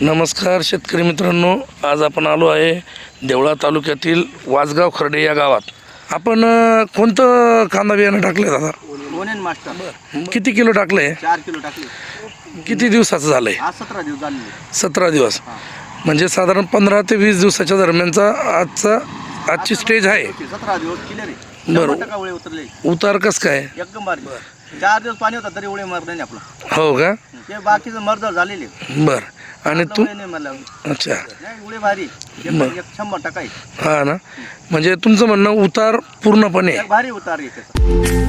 नमस्कार शेतकरी मित्रांनो आज आपण आलो आहे देवळा तालुक्यातील वासगाव खर्डे या गावात. आपण अ, कोणतं कांदा बियाणं टाकलं दादा? मास्टर. किती किलो टाकलं चार किलो टाकले. किती दिवसाचं झालं आहे आज सतरा दिवस झाले. सतरा दिवस. म्हणजे साधारण पंधरा ते वीस दिवसाच्या दरम्यानचा आजचा आजची स्टेज आहे. सतरा दिवस क्लिअर आहे. बरं. शंभर टक्का उळे उतरले. उतार कसं काय? एकदम चार दिवस पाणी होता तरी उळे मरले नाही आपला. हो का? ते बाकीचं मर्जर झालेले. बरं. आणि तू? अच्छा. हा ना. म्हणजे तुमचं म्हणणं उतार पूर्णपणे. भारी उतार आहे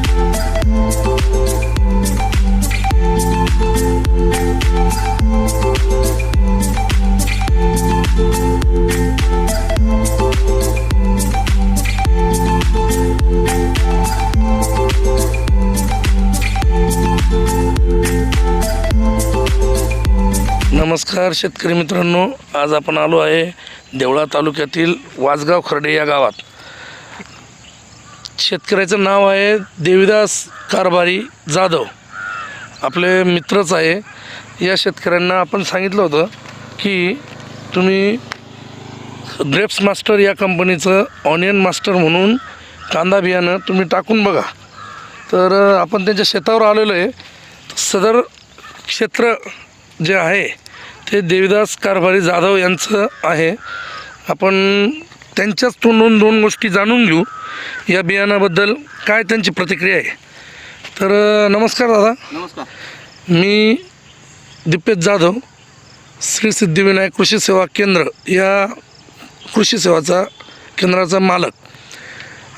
नमस्कार शेतकरी मित्रांनो आज आपण आलो आहे देवळा तालुक्यातील वासगाव खर्डे या गावात. शेतकऱ्याचं नाव आहे देवीदास कारभारी जाधव. आपले मित्रच आहे. या शेतकऱ्यांना आपण सांगितलं होतं की तुम्ही ग्रेप्स मास्टर या कंपनीचं ऑनियन मास्टर म्हणून कांदा बियाणं तुम्ही टाकून बघा. तर आपण त्यांच्या शेतावर आलेलो आहे. सदर क्षेत्र जे आहे ते देवीदास कारभारी जाधव यांचं आहे. आपण त्यांच्याच तोंडून दोन गोष्टी जाणून घेऊ. या बियाणाबद्दल काय त्यांची प्रतिक्रिया आहे. तर नमस्कार दादा. नमस्कार. मी दिपेश जाधव श्री सिद्धिविनायक कृषी सेवा केंद्र या कृषी सेवाचा केंद्राचा मालक.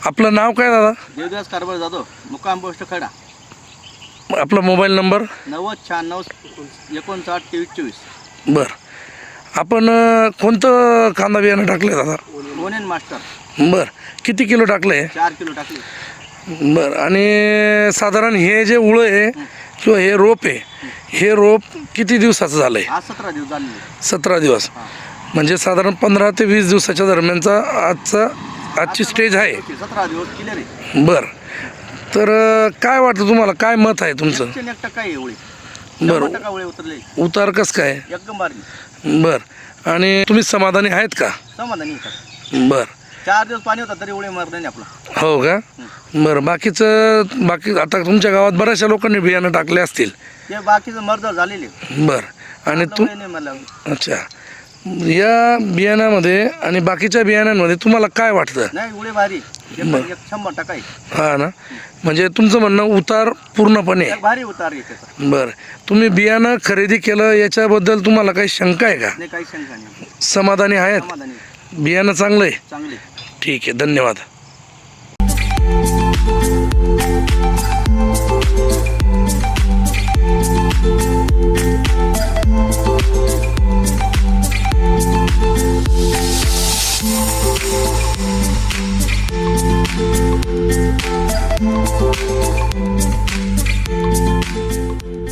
आपलं नाव काय दादा? देवदास कारभार जाधव मुक्काम पोस्ट खडा. आपला मोबाईल नंबर? नव्वद शहाण्णव एकोणसाठ तेवीस चोवीस. बरं. आपण अ, कोणतं कांदा बियाणं टाकलं आहे दादा? ओनेन मास्टर बरं. किती किलो टाकलं आहे चार किलो टाकले बरं. आणि साधारण हे जे उळं आहे किंवा हे रोप आहे हे रोप किती दिवसाचं झालं आहे आज सतरा दिवस सतरा दिवस. म्हणजे साधारण पंधरा ते वीस दिवसाच्या दरम्यानचा आजचा आजची स्टेज आहे. सतरा दिवस क्लिअर आहे. बरं. तर अ, काय वाटतं तुम्हाला? काय मत आहे तुमचं? एकशे एक टक्का आहे उळे बरं. उतरले. उतार कसं काय? एकदम भारी बरं. आणि तुम्ही समाधानी आहेत का? समाधानी आहे. बरं. चार दिवस पाणी होता तरी उळे मरले नाही आपला. हो का? बरं बाकीचं बाकी आता तुमच्या गावात बऱ्याचशा लोकांनी बियाणं टाकले असतील. ते बाकीचं मर्जर झालेले. बरं. आणि तू उळे नाही मरला अच्छा. या बियाण्यामध्ये आणि बाकीच्या बियाण्यांमध्ये तुम्हाला काय वाटतं? नाही उळे भारी. एक- बरं. एक शंभर टक्का आहे. हा ना? म्हणजे तुमचं म्हणणं उतार पूर्णपणे. एक भारी उतार आहे त्याचा. बरं. तुम्ही बियाणं खरेदी केलं याच्याबद्दल तुम्हाला काही शंका आहे का? नाही काही शंका नाही. समाधानी आहेत? समाधानी. आहे. बियाणं चांगलं आहे? चांगले ठीक आहे धन्यवाद.